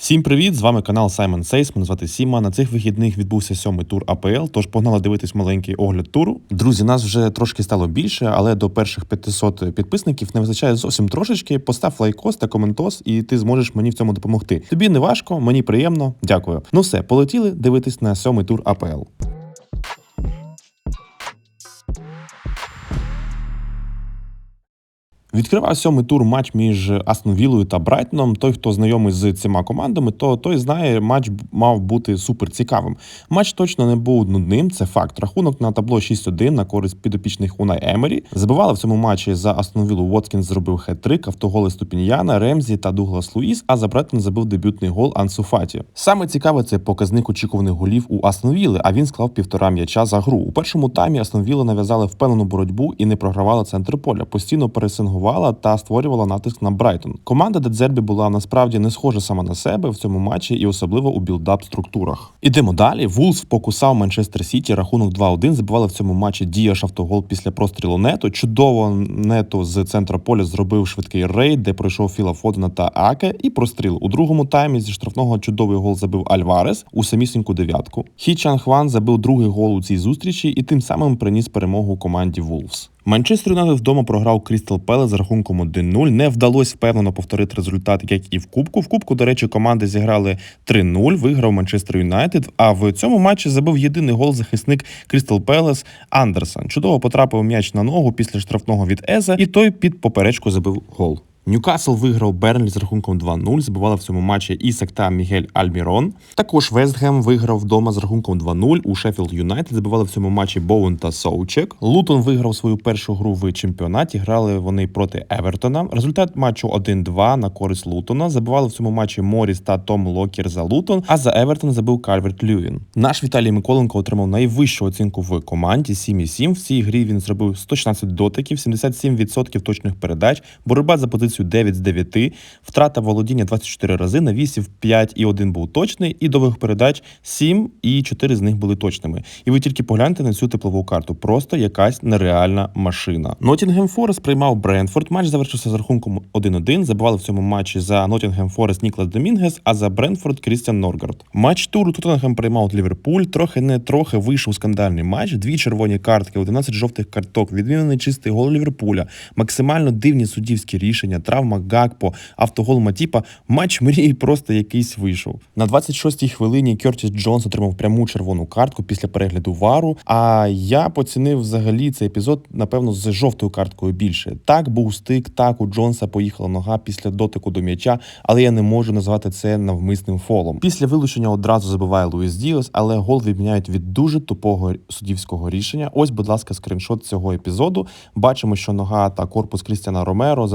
Всім привіт! З вами канал Simon Says, Мене звати Сіма. На цих вихідних відбувся сьомий тур АПЛ. Тож погнали дивитись маленький огляд туру. Друзі, нас вже трошки стало більше, але до перших 500 підписників не вистачає зовсім трошечки. Постав лайкос та коментос, і ти зможеш мені в цьому допомогти. Тобі не важко, мені приємно. Дякую. Ну все, полетіли дивитись на сьомий тур АПЛ. Відкривав сьомий тур матч між Астон Віллою та Брайтоном. Той, хто знайомий з цими командами, то той знає, матч мав бути супер цікавим. Матч точно не був нудним. Це факт. Рахунок на табло 6-1 на користь підопічних Унай Емері. Забивали в цьому матчі за Астон Віллу Воткінс зробив хет-трик, автоголи Ступіньяна, Ремзі та Дуглас Луїс. А за Брайтон забив дебютний гол Ансу Фаті. Саме цікаве це показник очікуваних голів у Астон Вілли, а він склав півтора м'яча за гру. У першому таймі Астон Вілла нав'язали впевнену боротьбу і не програвала центр поля. Постійно пересингувала та створювала натиск на Брайтон. Команда Дедзербі була насправді не схожа сама на себе в цьому матчі і особливо у білдап структурах. Ідемо далі. Вулс покусав Манчестер Сіті. Рахунок 2-1. Забивали в цьому матчі Діяш автогол після прострілу нету. Чудово нету з центра поля зробив швидкий рейд, де пройшов Філа Фодена та Аке, і простріл. У другому таймі зі штрафного чудовий гол забив Альварес у самісіньку дев'ятку. Хі Чан Хван забив другий гол у цій зустрічі і тим самим приніс перемогу команді Вулфс. Манчестер Юнайтед вдома програв Крістал Пеле з рахунком 1-0. Не вдалося впевнено повторити результат, як і в Кубку. В Кубку, до речі, команди зіграли 3-0, виграв Манчестер Юнайтед. А в цьому матчі забив єдиний гол захисник Крістал Пелес Андерсон. Чудово потрапив м'яч на ногу після штрафного від Еза, і той під поперечку забив гол. Ньюкасл виграв Бернлі з рахунком 2-0. Забивали в цьому матчі Ісак та Мігель Альмірон. Також Вестгем виграв вдома з рахунком 2-0. У Шеффілд Юнайтед забивали в цьому матчі Боун та Соучек. Лутон виграв свою першу гру в чемпіонаті. Грали вони проти Евертона. Результат матчу 1-2 на користь Лутона. Забивали в цьому матчі Моріс та Том Локер за Лутон. А за Евертон забив Кальверт Льюін. Наш Віталій Миколенко отримав найвищу оцінку в команді 7,7. В цій грі він зробив 116 дотиків, 77% точних передач, боротьба за позицію 9 з 9, втрата володіння 24 рази, навісів 5 і 1 був точний, і довгих передач 7 і 4 з них були точними. І ви тільки погляньте на цю теплову карту. Просто якась нереальна машина. Нотінгем Форест приймав Брентфорд. Матч завершився з рахунком 1-1. Забивали в цьому матчі за Нотінгем Форест Ніклас Домінгес, а за Брентфорд Крістіан Норгард. Матч туру Тоттенхем приймав Ліверпуль. Трохи не трохи вийшов скандальний матч. Дві червоні картки, 11 жовтих карток, відмінений чистий гол Ліверпуля, максимально дивні суддівські рішення, травма Гакпо, автогол Матіпа. Матч мрії просто якийсь вийшов. На 26-й хвилині Кертіс Джонс отримав пряму червону картку після перегляду вару. А я поцінив взагалі цей епізод, напевно, з жовтою карткою більше. Так був стик, так у Джонса поїхала нога після дотику до м'яча, але я не можу назвати це навмисним фолом. Після вилучення одразу забиває Луїс Діос, але гол відміняють від дуже тупого суддівського рішення. Ось, будь ласка, скріншот цього епізоду. Бачимо, що нога та корпус Крістіана Ромеро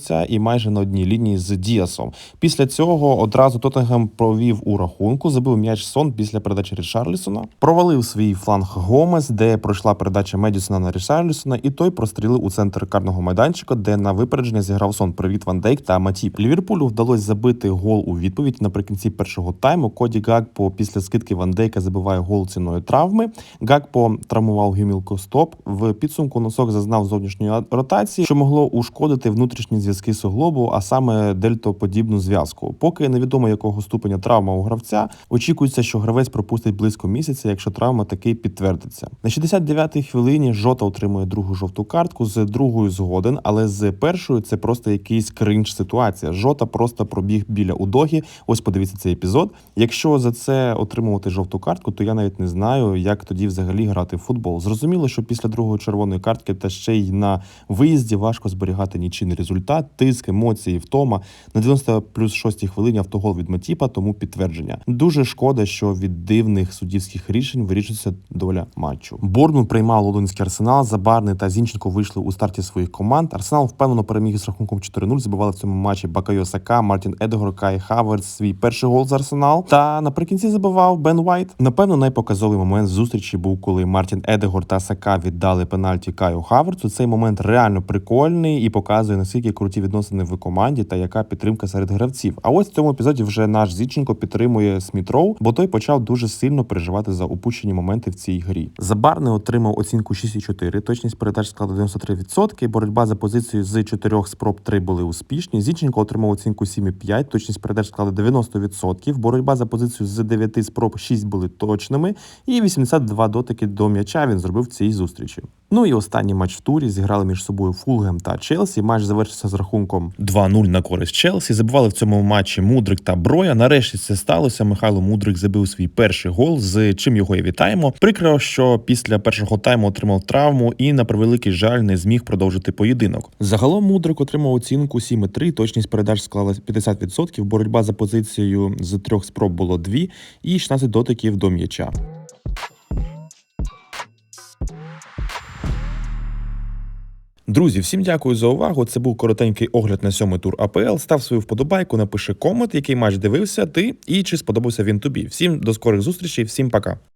затримуються і майже на одній лінії з Діасом. Після цього одразу Тоттенгем провів у рахунку, забив м'яч сон після передачі Рішарлісона, провалив свій фланг Гомес, де пройшла передача Медісона на Рішарлісона, і той прострілив у центр карного майданчика, де на випередження зіграв сон. Привіт Ван Дейк та Матіп. Ліверпулю вдалося забити гол у відповідь наприкінці першого тайму. Коді Гакпо після скидки Ван Дейка забиває гол ціною травми. Гакпо травмував гюмілку стоп. В підсумку носок зазнав зовнішньої ротації, що могло ушкодити внутрішні зв'язки суглобу, а саме дельтоподібну зв'язку. Поки невідомо якого ступеня травма у гравця, очікується, що гравець пропустить близько місяця, якщо травма таки підтвердиться. На 69-й хвилині Жота отримує другу жовту картку з другою згоден, але з першою це просто якийсь кринж ситуація. Жота просто пробіг біля удогі. Ось подивіться цей епізод. Якщо за це отримувати жовту картку, то я навіть не знаю, як тоді взагалі грати в футбол. Зрозуміло, що після другої червоної картки та ще й на виїзді важко зберігати нічийний результат, тиск, емоції, втома. На 90 плюс 6 хвилині автогол від Матіпа, тому підтвердження. Дуже шкода, що від дивних суддівських рішень вирішується доля матчу. Борнмут приймав лондонський арсенал. Забарний та Зінченко вийшли у старті своїх команд. Арсенал впевнено переміг з рахунком 4-0. Забивали в цьому матчі Бакайо Сака, Мартін Едегор, Кай Хаверс свій перший гол з Арсенал. Та наприкінці забивав Бен Вайт. Напевно, найпоказовий момент зустрічі був, коли Мартін Едегор та Сака віддали пенальті Каю Хаверцу. Цей момент реально прикольний і показує наскільки круті золоті відносини в команді та яка підтримка серед гравців. А ось в цьому епізоді вже наш Зіченко підтримує Смітроу, бо той почав дуже сильно переживати за упущені моменти в цій грі. Забарний отримав оцінку 6,4, точність передач склала 93%, боротьба за позицію з 4 спроб 3 були успішні. Зіченко отримав оцінку 7,5, точність передач склала 90%, боротьба за позицію з 9 спроб 6 були точними, і 82 дотики до м'яча він зробив в цій зустрічі. Ну і останній матч в турі зіграли між собою Фулгем та Челсі. Матч завершився з рахунком 2-0 на користь Челсі. Забивали в цьому матчі Мудрик та Броя. Нарешті це сталося. Михайло Мудрик забив свій перший гол, з чим його і вітаємо. Прикро, що після першого тайму отримав травму і на превеликий жаль не зміг продовжити поєдинок. Загалом Мудрик отримав оцінку 7,3, точність передач склала 50%, Боротьба за позицією з трьох спроб було 2 і 16 дотиків до м'яча. Друзі, всім дякую за увагу. Це був коротенький огляд на сьомий тур АПЛ. Став свою вподобайку, напиши комент, який матч дивився ти і чи сподобався він тобі. Всім до скорих зустрічей, всім пока.